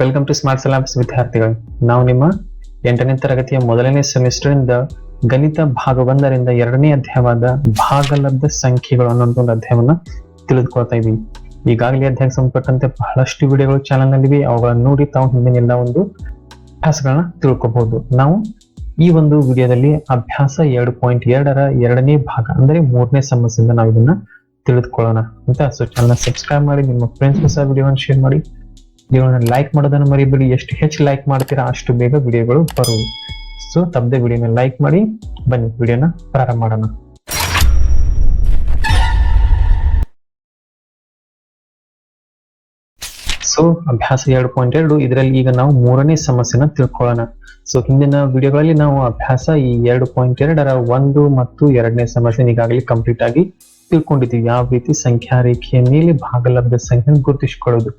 Welcome to smart ಸಲಾಬ್ಸ್ ವಿದ್ಯಾರ್ಥಿಗಳು. ನಾವು ನಿಮ್ಮ ಎಂಟನೇ ತರಗತಿಯ ಮೊದಲನೇ ಸೆಮಿಸ್ಟರ್ ಇಂದ ಗಣಿತ ಭಾಗ ಒಂದರಿಂದ ಎರಡನೇ ಅಧ್ಯಾಯವಾದ ಭಾಗಲಬ್ಧ ಸಂಖ್ಯೆಗಳು ಅನ್ನೋ ಒಂದು ಅಧ್ಯಾಯವನ್ನು ತಿಳಿದುಕೊಳ್ತಾ ಇದ್ದೀವಿ ಈಗಾಗಲೇ ಅಧ್ಯಾಯಕ್ಕೆ ಸಂಬಂಧಪಟ್ಟಂತೆ ಬಹಳಷ್ಟು ವಿಡಿಯೋಗಳು ಚಾನಲ್ ನಲ್ಲಿವೆ ಅವುಗಳನ್ನು ನೋಡಿ ತಾವು ಹಿಂದಿನ ಎಲ್ಲ ಒಂದು ಅಭ್ಯಾಸಗಳನ್ನ ತಿಳ್ಕೊಬಹುದು. ನಾವು ಈ ಒಂದು ವಿಡಿಯೋದಲ್ಲಿ ಅಭ್ಯಾಸ ಎರಡು ಪಾಯಿಂಟ್ ಎರಡರ ಎರಡನೇ ಭಾಗ, ಅಂದ್ರೆ ಮೂರನೇ ಸಮಸ್ಯೆಯಿಂದ ನಾವು ಇದನ್ನ ತಿಳಿದುಕೊಳ್ಳೋಣ ಅಂತ. ಸೊ ಚಾನಲ್ ಸಬ್ಸ್ಕ್ರೈಬ್ ಮಾಡಿ, ನಿಮ್ಮ ಫ್ರೆಂಡ್ಸ್ ಸಹ ವಿಡಿಯೋನ ಶೇರ್ ಮಾಡಿ. ವಿಡಿಯೋನ ಲೈಕ್ ಮಾಡೋದನ್ನು ಮರಿಬೇಡಿ. ಎಷ್ಟು ಹೆಚ್ಚು ಲೈಕ್ ಮಾಡ್ತೀರಾ ಅಷ್ಟು ಬೇಗ ವಿಡಿಯೋಗಳು ಬರುವು. ಸೊ ತಪ್ಪದೆ ವಿಡಿಯೋನ ಲೈಕ್ ಮಾಡಿ, ಬನ್ನಿ, ವಿಡಿಯೋನ ಪ್ರಾರಂಭ ಮಾಡೋಣ. ಸೊ ಅಭ್ಯಾಸ ಎರಡು ಪಾಯಿಂಟ್ ಎರಡು, ಇದರಲ್ಲಿ ಈಗ ನಾವು ಮೂರನೇ ಸಮಸ್ಯೆನ ತಿಳ್ಕೊಳ್ಳೋಣ. ಸೊ ಹಿಂದಿನ ವಿಡಿಯೋಗಳಲ್ಲಿ ನಾವು ಅಭ್ಯಾಸ ಈ ಎರಡು ಪಾಯಿಂಟ್ ಎರಡರ ಒಂದು ಮತ್ತು ಎರಡನೇ ಸಮಸ್ಯೆ ಈಗಾಗಲೇ ಕಂಪ್ಲೀಟ್ ಆಗಿ ತಿಳ್ಕೊಂಡಿದ್ದೀವಿ. ಯಾವ ರೀತಿ ಸಂಖ್ಯಾ ರೇಖೆಯ ಮೇಲೆ ಭಾಗಲಬ್ಧ ಸಂಖ್ಯೆ ಗುರುತಿಸಿಕೊಳ್ಳೋದು.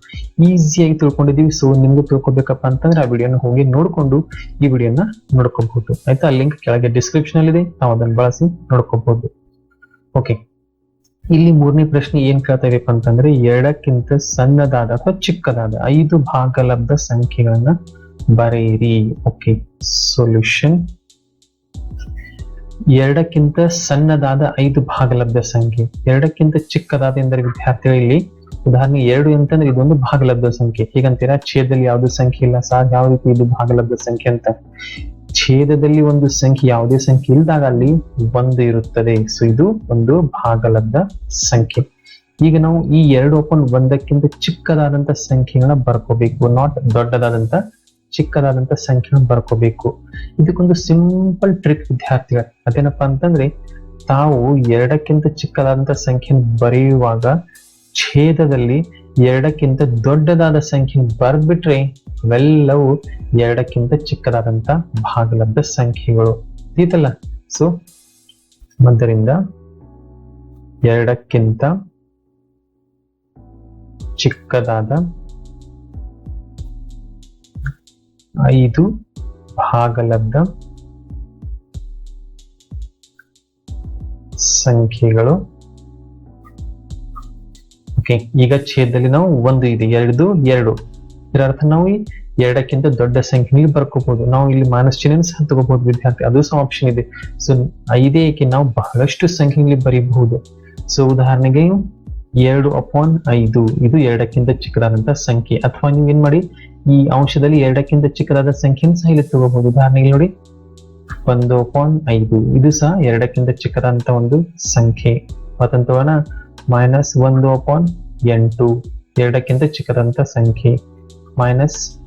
ಈಸಿಯಾಗಿ ತಿಳ್ಕೊಂಡಿದ್ದೀವಿ. ಸೊ ನಿಮ್ಗೆ ತಿಳ್ಕೊಬೇಕಪ್ಪ ಅಂತಂದ್ರೆ ಆ ವಿಡಿಯೋನ ಹೋಗಿ ನೋಡ್ಕೊಂಡು ಈ ವಿಡಿಯೋನ ನೋಡ್ಕೋಬಹುದು. ಆಯ್ತಾ? ಲಿಂಕ್ ಕೆಳಗೆ ಡಿಸ್ಕ್ರಿಪ್ಷನ್ ಅಲ್ಲಿ ಇದೆ ನಾವು ಅದನ್ನ ಬಳಸಿ ನೋಡ್ಕೋಬಹುದು. ಓಕೆ ಇಲ್ಲಿ ಮೂರನೇ ಪ್ರಶ್ನೆ ಏನ್ ಕೇಳ್ತಾ ಇದೆಯಪ್ಪ ಅಂತಂದ್ರೆ, ಎರಡಕ್ಕಿಂತ ಸಣ್ಣದಾದ ಅಥವಾ ಚಿಕ್ಕದಾದ ಐದು ಭಾಗಲಬ್ಧ ಸಂಖ್ಯೆಗಳನ್ನ ಬರೆಯಿರಿ. ಓಕೆ ಸೊಲ್ಯೂಷನ್ ಎರಡಕ್ಕಿಂತ ಸಣ್ಣದಾದ ಐದು ಭಾಗಲಬ್ಧ ಸಂಖ್ಯೆ. ಎರಡಕ್ಕಿಂತ ಚಿಕ್ಕದಾದ ಎಂದರೆ ವಿದ್ಯಾರ್ಥಿಗಳು ಇಲ್ಲಿ ಉದಾಹರಣೆ ಎರಡು ಅಂತಂದ್ರೆ ಇದೊಂದು ಭಾಗಲಬ್ಧ ಸಂಖ್ಯೆ. ಹೀಗಂತೀರಾ ಛೇದದಲ್ಲಿ ಯಾವ್ದು ಸಂಖ್ಯೆ ಇಲ್ಲ? ಸಹ ಯಾವ ರೀತಿ ಇದು ಭಾಗಲಬ್ಧ ಸಂಖ್ಯೆ ಅಂತ? ಛೇದದಲ್ಲಿ ಒಂದು ಸಂಖ್ಯೆ, ಯಾವುದೇ ಸಂಖ್ಯೆ ಇಲ್ದಾಗ ಅಲ್ಲಿ ಒಂದು ಇರುತ್ತದೆ. ಸೊ ಇದು ಒಂದು ಭಾಗಲಬ್ಧ ಸಂಖ್ಯೆ. ಈಗ ನಾವು ಈ ಎರಡು ಓಪನ್ ಒಂದಕ್ಕಿಂತ ಚಿಕ್ಕದಾದಂತ ಸಂಖ್ಯೆಗಳನ್ನ ಬರ್ಕೋಬೇಕು. ನಾಟ್ ದೊಡ್ಡದಾದಂತ ಚಿಕ್ಕದಾದಂತ ಸಂಖ್ಯೆ ಬರ್ಕೋಬೇಕು. ಇದಕ್ಕೊಂದು ಸಿಂಪಲ್ ಟ್ರಿಕ್ ವಿದ್ಯಾರ್ಥಿಗಳು. ಅದೇನಪ್ಪಾ ಅಂತಂದ್ರೆ, ತಾವು ಎರಡಕ್ಕಿಂತ ಚಿಕ್ಕದಾದಂತ ಸಂಖ್ಯೆ ಬರೆಯುವಾಗ ಛೇದದಲ್ಲಿ ಎರಡಕ್ಕಿಂತ ದೊಡ್ಡದಾದ ಸಂಖ್ಯೆ ಬರ್ಬಿಟ್ರೆ ಅವೆಲ್ಲವೂ ಎರಡಕ್ಕಿಂತ ಚಿಕ್ಕದಾದಂತ ಭಾಗಲಬ್ಧ ಸಂಖ್ಯೆಗಳು. ಇದಲ್ಲ ಸೊ ಆದ್ದರಿಂದ ಎರಡಕ್ಕಿಂತ ಚಿಕ್ಕದಾದ ಐದು ಭಾಗಲಬ್ಧ ಸಂಖ್ಯೆಗಳು. ಓಕೆ ಈಗ ಛೇದದಲ್ಲಿ ನಾವು ಒಂದು ಇದೆ, ಎರಡು ಎರಡು. ಇದರ ಅರ್ಥ ನಾವು ಎರಡಕ್ಕಿಂತ ದೊಡ್ಡ ಸಂಖ್ಯೆಯಲ್ಲಿ ಬರ್ಕೋಬಹುದು. ನಾವು ಇಲ್ಲಿ ಮಾನಸ್ ಚಿಹ್ನೆ ಸಹ ತಗೋಬಹುದು, ವಿದ್ಯಾರ್ಥಿ. ಅದು ಸಹ ಆಪ್ಷನ್ ಇದೆ. ಸೊ ಐದೇಕೆ ನಾವು ಬಹಳಷ್ಟು ಸಂಖ್ಯೆಯಲ್ಲಿ ಬರೀಬಹುದು. ಸೊ ಉದಾಹರಣೆಗೆ ಎರಡು ಅಪಾನ್ ಐದು, ಇದು ಎರಡಕ್ಕಿಂತ ಚಿಕ್ಕದಾದಂತಹ ಸಂಖ್ಯೆ. ಅಥವಾ ನೀವು ಏನ್ ಮಾಡಿ ಈ ಅಂಶದಲ್ಲಿ ಎರಡಕ್ಕಿಂತ ಚಿಕ್ಕದಾದ ಸಂಖ್ಯೆಯನ್ನು ಸಹ ಇಲ್ಲಿ ತಗೋಬಹುದು. ಉದಾಹರಣೆಗೆ ನೋಡಿ, ಒಂದು ಪಾಯಿಂಟ್ ಐದು. ಇದು ಸಹ ಎರಡಕ್ಕಿಂತ ಚಿಕ್ಕದಂತ ಒಂದು ಸಂಖ್ಯೆ. ಮತ್ತಂತವನ ಮೈನಸ್ ಒಂದು ಅಪಾನ್ ಎಂಟು, ಎರಡಕ್ಕಿಂತ ಚಿಕ್ಕದಂತ ಸಂಖ್ಯೆ. ಮೈನಸ್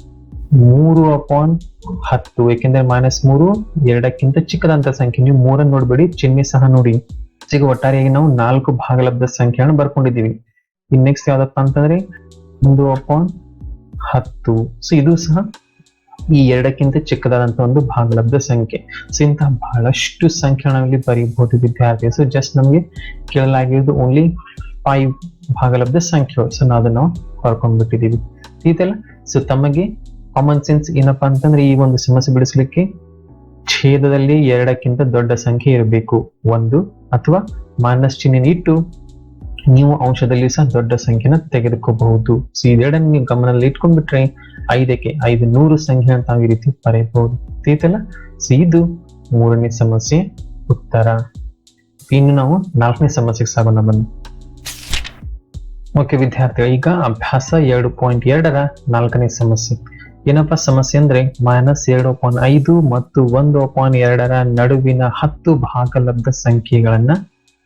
ಮೂರು ಪಾಯಿಂಟ್ ಹತ್ತು, ಏಕೆಂದ್ರೆ ಮೈನಸ್ ಮೂರು, ಎರಡಕ್ಕಿಂತ ಚಿಕ್ಕದಂತ ಸಂಖ್ಯೆ. ನೀವು ಮೂರನ್ನು ನೋಡ್ಬೇಡಿ ಚಿಹ್ನೆ ಸಹ ನೋಡಿ. ಈಗ ಒಟ್ಟಾರೆಯಾಗಿ ನಾವು ನಾಲ್ಕು ಭಾಗಲಬ್ಧ ಸಂಖ್ಯೆಯನ್ನು ಬರ್ಕೊಂಡಿದ್ದೀವಿ. ಇನ್ ನೆಕ್ಸ್ಟ್ ಯಾವ್ದಪ್ಪ ಅಂತಂದ್ರೆ, ಒಂದು ಅಪಾನ್ ಹತ್ತು. ಸೊ ಇದು ಸಹ ಈ ಎರಡಕ್ಕಿಂತ ಚಿಕ್ಕದಾದಂತಹ ಒಂದು ಭಾಗಲಬ್ಧ ಸಂಖ್ಯೆ. ಸೊ ಇಂತಹ ಬಹಳಷ್ಟು ಸಂಖ್ಯೆ ನಾವಿಲ್ಲಿ ಬರೀಬಹುದು ವಿದ್ಯಾರ್ಥಿ ಸೊ ಜಸ್ಟ್ ನಮಗೆ ಕೇಳಲಾಗಿರೋದು ಓನ್ಲಿ ಫೈವ್ ಭಾಗಲಬ್ಧ ಸಂಖ್ಯೆ ಸೊ ನಾವು ಅದನ್ನ ಬರ್ಕೊಂಡ್ಬಿಟ್ಟಿದೀವಿ ಇದೆಲ್ಲ ಸೊ ತಮಗೆ ಕಾಮನ್ ಸೆನ್ಸ್ ಏನಪ್ಪಾ ಅಂತಂದ್ರೆ ಈ ಒಂದು ಸಮಸ್ಯೆ ಬಿಡಿಸ್ಲಿಕ್ಕೆ ಛೇದದಲ್ಲಿ ಎರಡಕ್ಕಿಂತ ದೊಡ್ಡ ಸಂಖ್ಯೆ ಇರಬೇಕು. ಒಂದು ಅಥವಾ ಮಾನಸ್ ಚಿಹ್ನೆ ಇಟ್ಟು ನೀವು ಅಂಶದಲ್ಲಿ ಸಹ ದೊಡ್ಡ ಸಂಖ್ಯೆನ ತೆಗೆದುಕೋಬಹುದು. ಸೊ ಇದೆರಡನ್ನು ನೀವು ಗಮನದಲ್ಲಿ ಇಟ್ಕೊಂಡ್ಬಿಟ್ರೆ ಐದಕ್ಕೆ ಐದು ನೂರು ಸಂಖ್ಯೆ ಅಂತ ಈ ರೀತಿ ಬರೆಯಬಹುದು. ತಿಳಿತಲ್ಲ? ಸೊ ಇದು ಮೂರನೇ ಸಮಸ್ಯೆ ಉತ್ತರ. ಇನ್ನು ನಾವು ನಾಲ್ಕನೇ ಸಮಸ್ಯೆಗೆ ಸಾಗೋಣ ಬನ್ನಿ. ಓಕೆ ವಿದ್ಯಾರ್ಥಿಗಳು, ಈಗ ಅಭ್ಯಾಸ ಎರಡು ಪಾಯಿಂಟ್ ಎರಡರ ನಾಲ್ಕನೇ ಸಮಸ್ಯೆ. ಏನಪ್ಪಾ ಸಮಸ್ಯೆ ಅಂದ್ರೆ ಮೈನಸ್ ಎರಡು ಪಾಯಿಂಟ್ ಐದು ಮತ್ತು ಒಂದು ಪಾಯಿಂಟ್ ಎರಡರ ನಡುವಿನ ಹತ್ತು ಭಾಗಲಬ್ಧ ಸಂಖ್ಯೆಗಳನ್ನ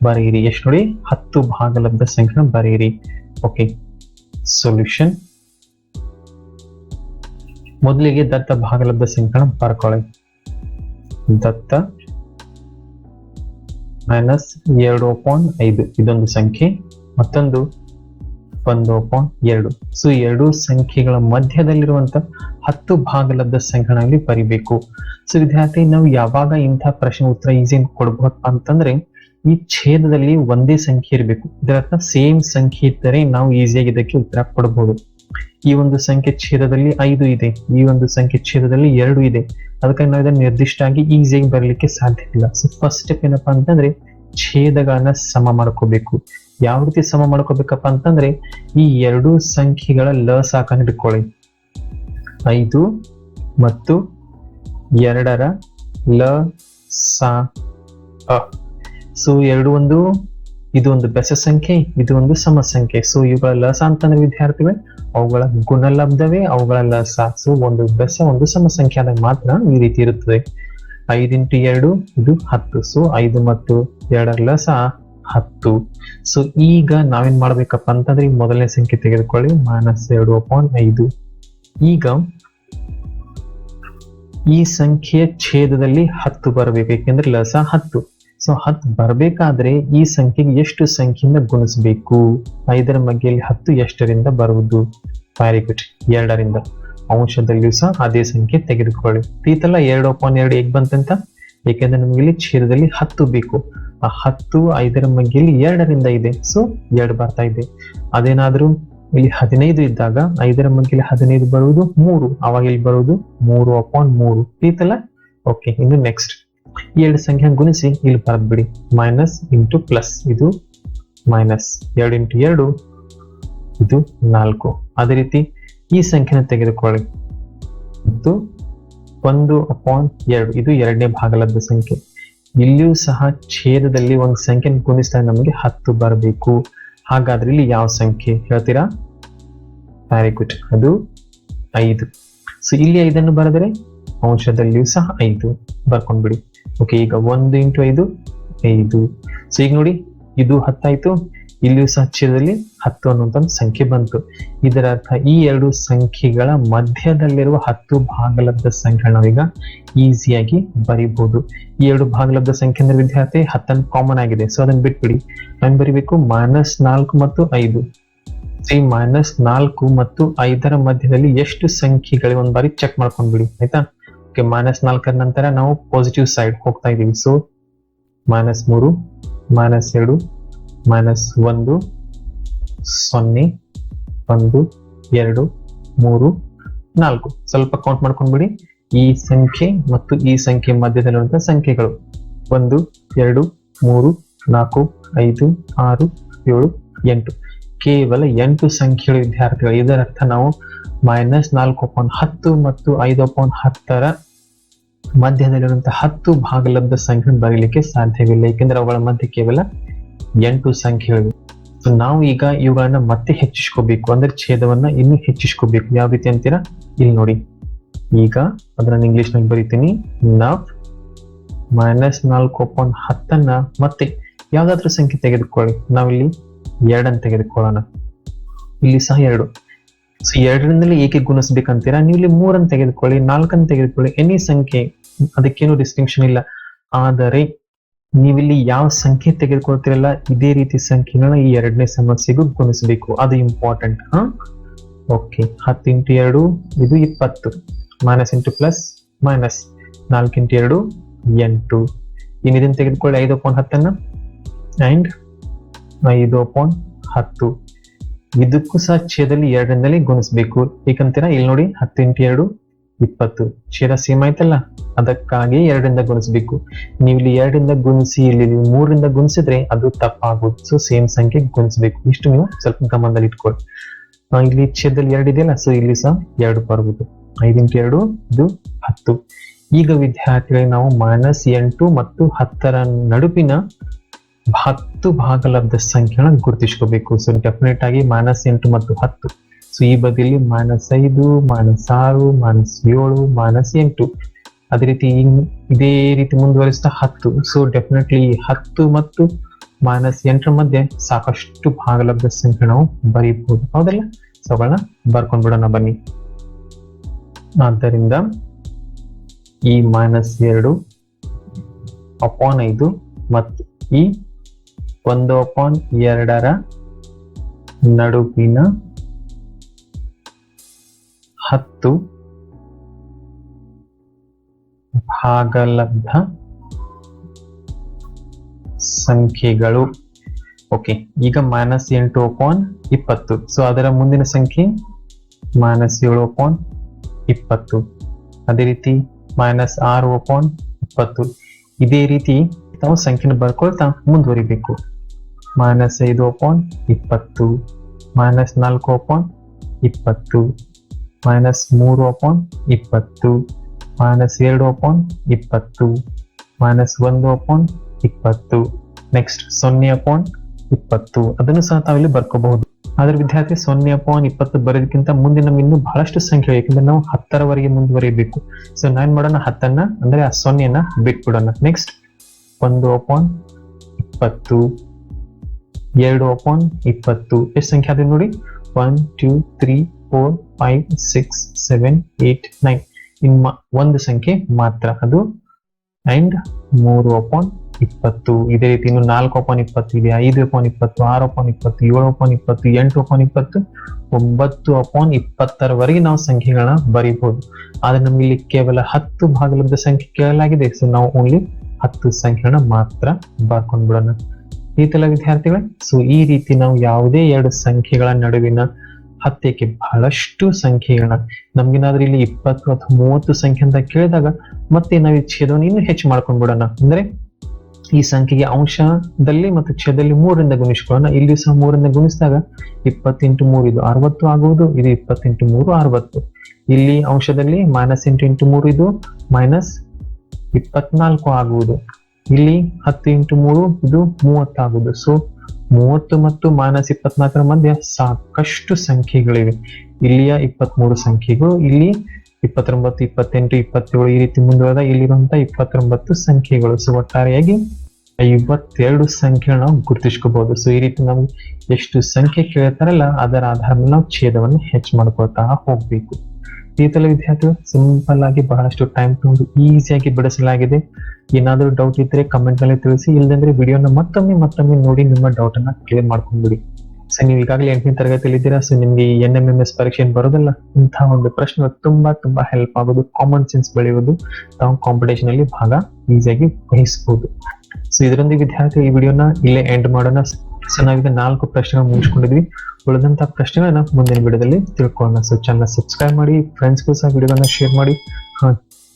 ಬರೆಯಿರಿ. ಎಷ್ಟು ನೋಡಿ? ಹತ್ತು ಭಾಗಲಬ್ಧ ಸಂಖ್ಯೆ ಬರೆಯಿರಿ. ಓಕೆ ಸೊಲ್ಯೂಷನ್ ಮೊದಲಿಗೆ ದತ್ತ ಭಾಗಲಬ್ಧ ಸಂಖ್ಯೆನ ಬರ್ಕೊಳ್ಳಿ. ದತ್ತ ಮೈನಸ್ ಎರಡು ಪಾಯಿಂಟ್ ಐದು. ಇದೊಂದು ಸಂಖ್ಯೆ. ಮತ್ತೊಂದು ಒಂದು ಪಾಯಿಂಟ್ ಎರಡು. ಸೊ ಎರಡು ಸಂಖ್ಯೆಗಳ ಮಧ್ಯದಲ್ಲಿರುವಂತ ಹತ್ತು ಭಾಗಲಬ್ಧ ಸಂಖ್ಯೆಗಳಲ್ಲಿ ಬರಿಬೇಕು. ಸೊ ವಿದ್ಯಾರ್ಥಿ, ನಾವು ಯಾವಾಗ ಇಂಥ ಪ್ರಶ್ನೆ ಉತ್ತರ ಈಸಿ ಕೊಡ್ಬೋದಪ್ಪ ಅಂತಂದ್ರೆ ಈ ಛೇದದಲ್ಲಿ ಒಂದೇ ಸಂಖ್ಯೆ ಇರಬೇಕು. ಇದರರ್ಥ ಸೇಮ್ ಸಂಖ್ಯೆ ಇದ್ದರೆ ನಾವು ಈಸಿಯಾಗಿ ಇದಕ್ಕೆ ಉತ್ತರ ಕೊಡಬಹುದು ಈ ಒಂದು ಸಂಖ್ಯೆ ಛೇದದಲ್ಲಿ ಐದು ಇದೆ. ಈ ಒಂದು ಸಂಖ್ಯೆ ಛೇದದಲ್ಲಿ ಎರಡು ಇದೆ. ಅದಕ್ಕಾಗಿ ನಾವು ಇದನ್ನು ನಿರ್ದಿಷ್ಟ ಆಗಿ ಈಸಿಯಾಗಿ ಬರಲಿಕ್ಕೆ ಸಾಧ್ಯ ಇಲ್ಲ. ಸೊ ಫಸ್ಟ್ ಸ್ಟೆಪ್ ಏನಪ್ಪಾ ಅಂತಂದ್ರೆ ಛೇದಗಳನ್ನ ಸಮ ಮಾಡ್ಕೋಬೇಕು. ಯಾವ ರೀತಿ ಸಮ ಮಾಡ್ಕೋಬೇಕಪ್ಪ ಅಂತಂದ್ರೆ ಈ ಎರಡು ಸಂಖ್ಯೆಗಳ ಲ ಸಾಕನ್ನು ಹಿಡ್ಕೊಳ್ಳಿ. ಐದು ಮತ್ತು ಎರಡರ ಲ ಸಾ ಅ. ಸೊ ಎರಡು ಒಂದು, ಇದು ಒಂದು ಬೆಸ ಸಂಖ್ಯೆ, ಇದು ಒಂದು ಸಮ ಸಂಖ್ಯೆ. ಸೊ ಇವುಗಳ ಲಸ ಅಂತಂದ್ರೆ ವಿದ್ಯಾರ್ಥಿಗಳೇ, ಅವುಗಳ ಗುಣಲಬ್ಧವೇ ಅವುಗಳ ಲಸ ಸೊ ಒಂದು ಬೆಸ, ಒಂದು ಸಮ ಸಂಖ್ಯೆ ಆದಾಗ ಮಾತ್ರ ಈ ರೀತಿ ಇರುತ್ತದೆ. ಐದು ಇಂಟು ಎರಡು, ಇದು ಹತ್ತು. ಸೊ ಐದು ಮತ್ತು ಎರಡರ ಲಸ ಹತ್ತು. ಸೊ ಈಗ ನಾವೇನ್ ಮಾಡ್ಬೇಕಪ್ಪ ಅಂತಂದ್ರೆ ಮೊದಲನೇ ಸಂಖ್ಯೆ ತೆಗೆದುಕೊಳ್ಳಿ. ಮೈನಸ್ ಎರಡು ಅಪಾನ್ ಐದು. ಈಗ, ಈ ಸಂಖ್ಯೆಯ ಛೇದದಲ್ಲಿ ಹತ್ತು ಬರಬೇಕು. ಏಕೆಂದ್ರೆ ಲಸ ಹತ್ತು. ಸೊ ಹತ್ತು ಬರಬೇಕಾದ್ರೆ ಈ ಸಂಖ್ಯೆಗೆ ಎಷ್ಟು ಸಂಖ್ಯೆಯಿಂದ ಗುಣಿಸಬೇಕು? ಐದರ ಮಗ್ಗೆಯಲ್ಲಿ ಹತ್ತು ಎಷ್ಟರಿಂದ ಬರುವುದು? ವೆರಿ ಗುಡ್ ಎರಡರಿಂದ. ಅಂಶದಲ್ಲಿಯೂ ಸಹ ಅದೇ ಸಂಖ್ಯೆ ತೆಗೆದುಕೊಳ್ಳಿ. ಈತಲ್ಲ ಎರಡು ಅಪಾನ್ ಎರಡು ಹೇಗೆ ಬಂತಂತ? ಏಕೆಂದ್ರೆ ನಮಗೆ ಇಲ್ಲಿ ಛೇದದಲ್ಲಿ ಹತ್ತು ಬೇಕು. ಆ ಹತ್ತು ಐದರ ಮಗ್ಗೆಯಲ್ಲಿ ಎರಡರಿಂದ ಇದೆ. ಸೊ ಎರಡು ಬರ್ತಾ ಇದೆ. ಅದೇನಾದ್ರೂ ಇಲ್ಲಿ ಹದಿನೈದು ಇದ್ದಾಗ ಐದರ ಮಗ್ಗೆಯಲ್ಲಿ ಹದಿನೈದು ಬರುವುದು ಮೂರು. ಅವಾಗ ಇಲ್ಲಿ ಬರುವುದು ಮೂರು ಅಪಾನ್ ಮೂರು. ಈತಲ್ಲ ಓಕೆ ಇನ್ನು ನೆಕ್ಸ್ಟ್ ಎರಡು ಸಂಖ್ಯೆ ಗುಣಿಸಿ ಇಲ್ಲಿ ಬರೆದ್ಬಿಡಿ. ಮೈನಸ್ ಇಂಟು ಪ್ಲಸ್ ಇದು ಮೈನಸ್ ಎರಡು ಇಂಟು ಎರಡು ಇದು ನಾಲ್ಕು. ಅದೇ ರೀತಿ ಈ ಸಂಖ್ಯೆನ ತೆಗೆದುಕೊಳ್ಳಿ. ಮತ್ತು ಒಂದು ಅಪಾನ್ ಎರಡು. ಇದು ಎರಡನೇ ಭಾಗಲಬ್ಧ ಸಂಖ್ಯೆ. ಇಲ್ಲಿಯೂ ಸಹ ಛೇದದಲ್ಲಿ ಒಂದು ಸಂಖ್ಯೆ ಗುಣಿಸ್ತಾ ನಮಗೆ ಹತ್ತು ಬರಬೇಕು. ಹಾಗಾದ್ರೆ ಇಲ್ಲಿ ಯಾವ ಸಂಖ್ಯೆ ಹೇಳ್ತೀರಾ? ವೆರಿ ಗುಡ್ ಅದು ಐದು. ಸೊ ಇಲ್ಲಿ ಐದನ್ನು ಬರೆದರೆ, ಅಂಶದಲ್ಲಿಯೂ ಸಹ ಐದು. ಬರ್ಕೊಂಡ್ಬಿಡಿ. ಓಕೆ ಈಗ ಒಂದು ಇಂಟು ಐದು ಐದು. ಸೊ ಈಗ ನೋಡಿ, ಇದು ಹತ್ತಾಯ್ತು. ಇಲ್ಲಿಯೂ ಸಹ ಛೇದದಲ್ಲಿ ಹತ್ತು ಅನ್ನುವಂತ ಸಂಖ್ಯೆ ಬಂತು. ಇದರ ಅರ್ಥ ಈ ಎರಡು ಸಂಖ್ಯೆಗಳ ಮಧ್ಯದಲ್ಲಿರುವ ಹತ್ತು ಭಾಗಲಬ್ಧ ಸಂಖ್ಯೆ ನಾವೀಗ ಈಸಿಯಾಗಿ ಬರಿಬಹುದು ಈ ಎರಡು ಭಾಗಲಬ್ಧ ಸಂಖ್ಯೆ ಅಂದ್ರೆ, ವಿದ್ಯಾರ್ಥಿ, ಹತ್ತನ್ನು ಕಾಮನ್ ಆಗಿದೆ. ಸೊ ಅದನ್ನ ಬಿಟ್ಬಿಡಿ. ನಾನು ಬರಿಬೇಕು? ಮೈನಸ್ ನಾಲ್ಕು ಮತ್ತು ಐದು. ಈ ಮೈನಸ್ ನಾಲ್ಕು ಮತ್ತು ಐದರ ಮಧ್ಯದಲ್ಲಿ ಎಷ್ಟು ಸಂಖ್ಯೆಗಳಿವೆ ಒಂದ್ ಬಾರಿ ಚೆಕ್ ಮಾಡ್ಕೊಂಡ್ಬಿಡಿ. ಆಯ್ತಾ? ಓಕೆ ಮೈನಸ್ ನಾಲ್ಕರ ನಂತರ ನಾವು ಪಾಸಿಟಿವ್ ಸೈಡ್ ಹೋಗ್ತಾ ಇದೀವಿ ಸೊ ಮೈನಸ್ ಮೂರು ಮೈನಸ್ ಎರಡು ಮೈನಸ್ ಒಂದು, ಸೊನ್ನೆ, ಒಂದು, ಎರಡು, ಮೂರು, ನಾಲ್ಕು. ಸ್ವಲ್ಪ ಕೌಂಟ್ ಮಾಡ್ಕೊಂಡ್ಬಿಡಿ. ಈ ಸಂಖ್ಯೆ ಮತ್ತು ಈ ಸಂಖ್ಯೆ ಮಧ್ಯದಲ್ಲಿರುವಂತಹ ಸಂಖ್ಯೆಗಳು. ಒಂದು, ಎರಡು, ಮೂರು, ನಾಲ್ಕು, ಐದು, ಆರು, ಏಳು, ಎಂಟು. ಕೇವಲ ಎಂಟು ಸಂಖ್ಯೆಗಳು ವಿದ್ಯಾರ್ಥಿಗಳು. ಇದರರ್ಥ ನಾವು ಮೈನಸ್ ನಾಲ್ಕು ಪಾಯಿಂಟ್ ಹತ್ತು ಮತ್ತು ಐದು ಪಾಯಿಂಟ್ ಹತ್ತರ ಮಧ್ಯದಲ್ಲಿರುವಂತಹ ಹತ್ತು ಭಾಗಲಬ್ಧ ಸಂಖ್ಯೆ ಬರೀಲಿಕ್ಕೆ ಸಾಧ್ಯವಿಲ್ಲ, ಏಕೆಂದ್ರೆ ಅವುಗಳ ಮಧ್ಯೆ ಕೇವಲ ಎಂಟು ಸಂಖ್ಯೆಗಳು ಸೊ ನಾವು ಈಗ ಇವುಗಳನ್ನ ಮತ್ತೆ ಹೆಚ್ಚಿಸ್ಕೋಬೇಕು, ಅಂದ್ರೆ ಛೇದವನ್ನ ಇನ್ನೂ ಹೆಚ್ಚಿಸ್ಕೋಬೇಕು. ಯಾವ ರೀತಿ ಅಂತೀರಾ? ಇಲ್ಲಿ ನೋಡಿ. ಈಗ ಅದನ್ನ ಇಂಗ್ಲಿಷ್ನಲ್ಲಿ ಬರೀತೀನಿ. ನವ್ ಮೈನಸ್ ನಾಲ್ಕು ಅಪಾನ್ ಹತ್ತನ್ನ ಮತ್ತೆ ಯಾವ್ದಾದ್ರೂ ಸಂಖ್ಯೆ ತೆಗೆದುಕೊಳ್ಳಿ. ನಾವಿಲ್ಲಿ ಎರಡನ್ನು ತೆಗೆದುಕೊಳ್ಳೋಣ. ಇಲ್ಲಿ ಸಹ ಎರಡು. ಸೊ ಎರಡರಿಂದಲೇ ಏಕೆ ಗುಣಿಸ್ಬೇಕಂತೀರಾ? ನೀವು ಇಲ್ಲಿ ಮೂರನ್ನು ತೆಗೆದುಕೊಳ್ಳಿ, ನಾಲ್ಕನ್ನು ತೆಗೆದುಕೊಳ್ಳಿ ಎನಿ ಸಂಖ್ಯೆ, ಅದಕ್ಕೇನು ಡಿಸ್ಟಿಂಕ್ಷನ್ ಇಲ್ಲ. ಆದರೆ ನೀವಿಲ್ಲಿ ಯಾವ ಸಂಖ್ಯೆ ತೆಗೆದುಕೊಳ್ತಿರಲ್ಲ, ಇದೇ ರೀತಿ ಸಂಖ್ಯೆಗಳನ್ನ ಈ ಎರಡನೇ ಸಮಸ್ಯೆಗೂ ಗುಣಿಸಬೇಕು. ಅದು ಇಂಪಾರ್ಟೆಂಟ್ ಹಾ? ಓಕೆ ಹತ್ತು ಇಂಟು ಎರಡು, ಇದು ಇಪ್ಪತ್ತು. ಮೈನಸ್ ಇಂಟು ಪ್ಲಸ್ ಮೈನಸ್ ನಾಲ್ಕು ಇಂಟು ಎರಡು, ಎಂಟು. ಇನ್ನು ಇದನ್ನು ತೆಗೆದುಕೊಳ್ಳಿ, ಐದು ಪಾಯಿಂಟ್ ಹತ್ತನ್ನ. ಆ್ಯಂಡ್ ಐದು ಪಾಯಿಂಟ್ ಹತ್ತು. ಇದಕ್ಕೂ ಸಹ ಛೇದಲ್ಲಿ ಎರಡರಿಂದಲೇ ಗುಣಿಸ್ಬೇಕು. ಏಕಂತೀರಾ, ಇಲ್ಲಿ ನೋಡಿ ಹತ್ತು ಇಂಟು ಎರಡು, ಇಪ್ಪತ್ತು. ಛೇದ ಸೇಮ್ ಆಯ್ತಲ್ಲ? ಅದಕ್ಕಾಗಿ ಎರಡರಿಂದ ಗುಣಿಸ್ಬೇಕು. ನೀವು ಇಲ್ಲಿ ಎರಡರಿಂದ ಗುಣಿಸಿ ಇಲ್ಲಿ ಮೂರರಿಂದ ಗುಣಿಸಿದ್ರೆ ಅದು ತಪ್ಪಾಗುತ್ತೆ ಸೊ ಸೇಮ್ ಸಂಖ್ಯೆ ಗುಣಿಸ್ಬೇಕು. ಇಷ್ಟು ನೀವು ಸ್ವಲ್ಪ ಗಮನದಲ್ಲಿ ಇಟ್ಕೊಳ್ಳಿ. ಇಲ್ಲಿ ಛೇದಲ್ಲಿ ಎರಡು ಇದೆಯಲ್ಲ? ಸೊ ಇಲ್ಲಿ ಸಹ ಎರಡು ಬರ್ಬೋದು ಐದು ಇಂಟು ಎರಡು, ಇದು ಹತ್ತು. ಈಗ ವಿದ್ಯಾರ್ಥಿಗಳಿಗೆ ನಾವು ಮೈನಸ್ ಎಂಟು ಮತ್ತು ಹತ್ತರ ನಡುವಿನ ಹತ್ತು ಭಾಗಲಬ್ಧ ಸಂಖ್ಯೆಗಳನ್ನ ಗುರುತಿಸ್ಕೋಬೇಕು. ಸೊ ಡೆಫಿನೆಟ್ ಆಗಿ ಮೈನಸ್ ಎಂಟು ಮತ್ತು ಹತ್ತು. ಸೊ ಈ ಬದಿಯಲ್ಲಿ ಮೈನಸ್ ಐದು ಮೈನಸ್ ಆರು ಮೈನಸ್ ಏಳು ಮೈನಸ್ ಎಂಟು. ಅದೇ ರೀತಿ ಇದೇ ರೀತಿ ಮುಂದುವರಿಸ್ತಾ ಹತ್ತು. ಸೊ ಡೆಫಿನೆಟ್ಲಿ ಹತ್ತು ಮತ್ತು ಮೈನಸ್ ಎಂಟರ ಮಧ್ಯೆ ಸಾಕಷ್ಟು ಭಾಗಲಬ್ಧ ಸಂಖ್ಯೆ ನಾವು ಬರೀಬಹುದು. ಹೌದಲ್ಲ? ಸೊ ಅವುಗಳನ್ನ ಬರ್ಕೊಂಡ್ ಬಿಡೋಣ ಬನ್ನಿ. ಆದ್ದರಿಂದ ಈ ಮೈನಸ್ ಎರಡು ಅಪಾನ್ ಐದು ಮತ್ತು ಈ ಒಂದು ಪಾಯಿಂಟ್ ಎರಡರ ನಡುವಿನ ಹತ್ತು ಭಾಗಲಬ್ಧ ಸಂಖ್ಯೆಗಳು. ಓಕೆ, ಈಗ ಮೈನಸ್ ಎಂಟು ಪಾಯಿಂಟ್ ಇಪ್ಪತ್ತು. ಸೊ ಅದರ ಮುಂದಿನ ಸಂಖ್ಯೆ ಮೈನಸ್ ಏಳು ಅಪಾನ್ ಇಪ್ಪತ್ತು. ಅದೇ ರೀತಿ ಮೈನಸ್ ಆರು ಅಪಾನ್ ಇಪ್ಪತ್ತು. ಇದೇ ರೀತಿ ನಾವು ಸಂಖ್ಯೆನ ಬರ್ಕೊಳ್ತಾ ಮುಂದುವರಿಬೇಕು. ಮೈನಸ್ ಐದು ಅಪಾನ್ ಇಪ್ಪತ್ತು, ಮೈನಸ್ ನಾಲ್ಕು ಅಪಾನ್ ಇಪ್ಪತ್ತು, ಮೈನಸ್ ಮೂರು ಅಪಾನ್ ಇಪ್ಪತ್ತು, ಮೈನಸ್ ಎರಡು ಅಪಾನ್ ಇಪ್ಪತ್ತು, ಮೈನಸ್ ಒಂದು ಅಪಾನ್ ಇಪ್ಪತ್ತು, ನೆಕ್ಸ್ಟ್ ಸೊನ್ನೆ ಅಪಾನ್ ಇಪ್ಪತ್ತು. ಅದನ್ನು ಸಹ ತಾವಿಲ್ಲಿ ಬರ್ಕೋಬಹುದು. ಆದ್ರೆ ವಿದ್ಯಾರ್ಥಿ, ಸೊನ್ನೆ ಅಪಾನ್ ಇಪ್ಪತ್ತು ಬರೋದಕ್ಕಿಂತ ಮುಂದೆ ನಮ್ಗೆ ಇನ್ನೂ ಬಹಳಷ್ಟು ಸಂಖ್ಯೆ ಯಾಕಂದ್ರೆ ನಾವು ಹತ್ತರವರೆಗೆ ಮುಂದುವರಿಯಬೇಕು ಸೊ ನಾನ್ ಮಾಡೋಣ ಹತ್ತನ್ನ, ಅಂದ್ರೆ ಆ ಸೊನ್ನೆನ ಬಿಟ್ಬಿಡೋಣ. ನೆಕ್ಸ್ಟ್ ಒಂದು ಅಪಾನ್ ಇಪ್ಪತ್ತು. ಎರಡು ಅಪಾನ್ ಇಪ್ಪತ್ತು. ಎಷ್ಟು ಸಂಖ್ಯೆ ಆದ್ರೆ ನೋಡಿ? One two three four five six seven eight nine ನಿಮ್ಮ ಒಂದು ಸಂಖ್ಯೆ ಮಾತ್ರ ಅದು. ಅಂಡ್ ಮೂರು ಅಪಾನ್ ಇಪ್ಪತ್ತು. ಇದೇ ರೀತಿ ಇನ್ನು ನಾಲ್ಕು ಅಪಾನ್ ಇಪ್ಪತ್ತು ಇದೆ. ಐದು ಅಪಾನ್ ಇಪ್ಪತ್ತು, ಆರು ಅಪಾನ್ ಇಪ್ಪತ್ತು, ಏಳು ಅಪಾನ್ ಇಪ್ಪತ್ತು, ಎಂಟು ಅಪಾನ್ ಇಪ್ಪತ್ತು, ಒಂಬತ್ತು ಅಪಾನ್ ಇಪ್ಪತ್ತರವರೆಗೆ ನಾವು ಸಂಖ್ಯೆಗಳನ್ನ ಬರೀಬಹುದು ಆದ್ರೆ ನಮ್ಗೆ ಇಲ್ಲಿ ಕೇವಲ ಹತ್ತು ಭಾಗಲಬ್ಧ ಸಂಖ್ಯೆ ಕೇಳಲಾಗಿದೆ. ಸೊ ನಾವು ಓನ್ಲಿ ಹತ್ತು ಸಂಖ್ಯೆಗಳನ್ನ ಮಾತ್ರ ಬರ್ಕೊಂಡ್ ಬಿಡೋಣ ವಿದ್ಯಾರ್ಥಿಗಳ ಸೊ ಈ ರೀತಿ ನಾವು ಯಾವುದೇ ಎರಡು ಸಂಖ್ಯೆಗಳ ನಡುವಿನ ಹತ್ಯಕ್ಕೆ ಬಹಳಷ್ಟು ಸಂಖ್ಯೆಗಳ ನಮ್ಗೇನಾದ್ರೂ ಇಲ್ಲಿ ಇಪ್ಪತ್ತು ಅಥವಾ ಮೂವತ್ತು ಸಂಖ್ಯೆ ಅಂತ ಕೇಳಿದಾಗ ಮತ್ತೆ ನಾವು ಈ ಛೇದವನ್ನು ಇನ್ನೂ ಹೆಚ್ಚು ಮಾಡ್ಕೊಂಡ್ ಬಿಡೋಣ. ಅಂದ್ರೆ ಈ ಸಂಖ್ಯೆಗೆ ಅಂಶದಲ್ಲಿ ಮತ್ತು ಛೇದದಲ್ಲಿ ಮೂರರಿಂದ ಗುಣಿಸ್ಕೊಳ್ಳೋಣ. ಇಲ್ಲಿ ಸಹ ಮೂರರಿಂದ ಗುಣಿಸಿದಾಗ ಇಪ್ಪತ್ತೆಂಟು ಮೂರು, ಇದು ಅರವತ್ತು ಆಗುವುದು, ಇದು ಇಪ್ಪತ್ತೆಂಟು ಮೂರು, ಅರವತ್ತು. ಇಲ್ಲಿ ಅಂಶದಲ್ಲಿ ಮೈನಸ್ ಎಂಟು ಇಂಟು ಮೂರು, ಇದು ಮೈನಸ್ ಇಪ್ಪತ್ನಾಲ್ಕು ಆಗುವುದು. ಇಲ್ಲಿ ಹತ್ತು ಇಂಟು ಮೂರು, ಇದು ಮೂವತ್ತಾಗುವುದು. ಸೊ ಮೂವತ್ತು ಮತ್ತು ಮೈನಸ್ ಇಪ್ಪತ್ನಾಲ್ಕರ ಮಧ್ಯೆ ಸಾಕಷ್ಟು ಸಂಖ್ಯೆಗಳಿವೆ. ಇಲ್ಲಿಯ ಇಪ್ಪತ್ಮೂರು ಸಂಖ್ಯೆಗಳು, ಇಲ್ಲಿ ಇಪ್ಪತ್ತೊಂಬತ್ತು, ಇಪ್ಪತ್ತೆಂಟು, ಇಪ್ಪತ್ತೇಳು ಈ ರೀತಿ ಮುಂದುವರೆದ ಇಲ್ಲಿರುವಂತಹ ಇಪ್ಪತ್ತೊಂಬತ್ತು ಸಂಖ್ಯೆಗಳು. ಸೊ ಒಟ್ಟಾರೆಯಾಗಿ ಐವತ್ತೆರಡು ಸಂಖ್ಯೆಗಳನ್ನ ನಾವು ಗುರುತಿಸ್ಕೋಬಹುದು. ಸೊ ಈ ರೀತಿ ನಾವು ಎಷ್ಟು ಸಂಖ್ಯೆ ಕೇಳ್ತಾರಲ್ಲ, ಅದರ ಆಧಾರದ ಮೇಲೆ ನಾವು ಛೇದವನ್ನು ಹೆಚ್ಚು ಮಾಡ್ಕೊಳ್ತಾ ಹೋಗ್ಬೇಕು. ಈ ತಲೆ ವಿದ್ಯಾರ್ಥಿಗಳು ಸಿಂಪಲ್ ಆಗಿ ಬಹಳಷ್ಟು ಟೈಮ್ ತಗೊಂಡು ಈಸಿಯಾಗಿ ಬಿಡಿಸಲಾಗಿದೆ. ಏನಾದರೂ ಡೌಟ್ ಇದ್ರೆ ಕಮೆಂಟ್ನಲ್ಲಿ ತಿಳಿಸಿ ಇಲ್ಲದಂದ್ರೆ ವಿಡಿಯೋನ ಮತ್ತೊಮ್ಮೆ ಮತ್ತೊಮ್ಮೆ ನೋಡಿ ನಿಮ್ಮ ಡೌಟ್ ಅನ್ನ ಕ್ಲಿಯರ್ ಮಾಡ್ಕೊಂಡ್ಬಿಡಿ. ಸೊ ನೀವು ಈಗಾಗಲೇ ಎಂಟನೇ ತರಗತಿಯಲ್ಲಿ ಇದ್ದೀರಾ ಸೊ ನಿಮ್ಗೆ ಎನ್ ಎಂ ಎಸ್ ಪರೀಕ್ಷೆ ಬರೋದಲ್ಲ? ಇಂತಹ ಒಂದು ಪ್ರಶ್ನೆ ತುಂಬಾ ತುಂಬಾ ಹೆಲ್ಪ್ ಆಗೋದು ಕಾಮನ್ ಸೆನ್ಸ್ ಬೆಳೆಯುವುದು ತಾವು ಕಾಂಪಿಟೇಷನ್ ಅಲ್ಲಿ ಭಾಗ ಈಸಿಯಾಗಿ ವಹಿಸಬಹುದು ಸೊ ಇದರೊಂದಿಗೆ ವಿದ್ಯಾರ್ಥಿ, ಈ ವಿಡಿಯೋನ ಇಲ್ಲೇ ಎಂಡ್ ಮಾಡೋಣ. ಸೊ ನಾಲ್ಕು ಪ್ರಶ್ನೆಗಳು ಮುಗಿಸ್ಕೊಂಡಿದ್ವಿ. ಉಳಿದಂತ ಪ್ರಶ್ನೆಗಳನ್ನ ಮುಂದಿನ ವಿಡಿಯೋದಲ್ಲಿ ತಿಳ್ಕೊಳ್ಳೋಣ. ಸೊ ಚಾನಲ್ ಸಬ್ಸ್ಕ್ರೈಬ್ ಮಾಡಿ ಫ್ರೆಂಡ್ಸ್ಗೂ ಸಹ ವಿಡಿಯೋನ ಶೇರ್ ಮಾಡಿ.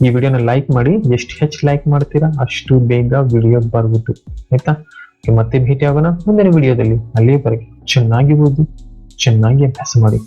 ಈ ವಿಡಿಯೋನ ಲೈಕ್ ಮಾಡಿ, ಎಷ್ಟು ಹೆಚ್ಚು ಲೈಕ್ ಮಾಡ್ತೀರಾ ಅಷ್ಟು ಬೇಗ ವಿಡಿಯೋ ಬರುವುದು ಆಯ್ತಾ? ಮತ್ತೆ ಭೇಟಿ ಆಗೋಣ ಮುಂದಿನ ವಿಡಿಯೋದಲ್ಲಿ. ಅಲ್ಲಿಯವರೆಗೆ ಚೆನ್ನಾಗಿ ಓದಿ, ಚೆನ್ನಾಗಿ ಅಭ್ಯಾಸ ಮಾಡಿ.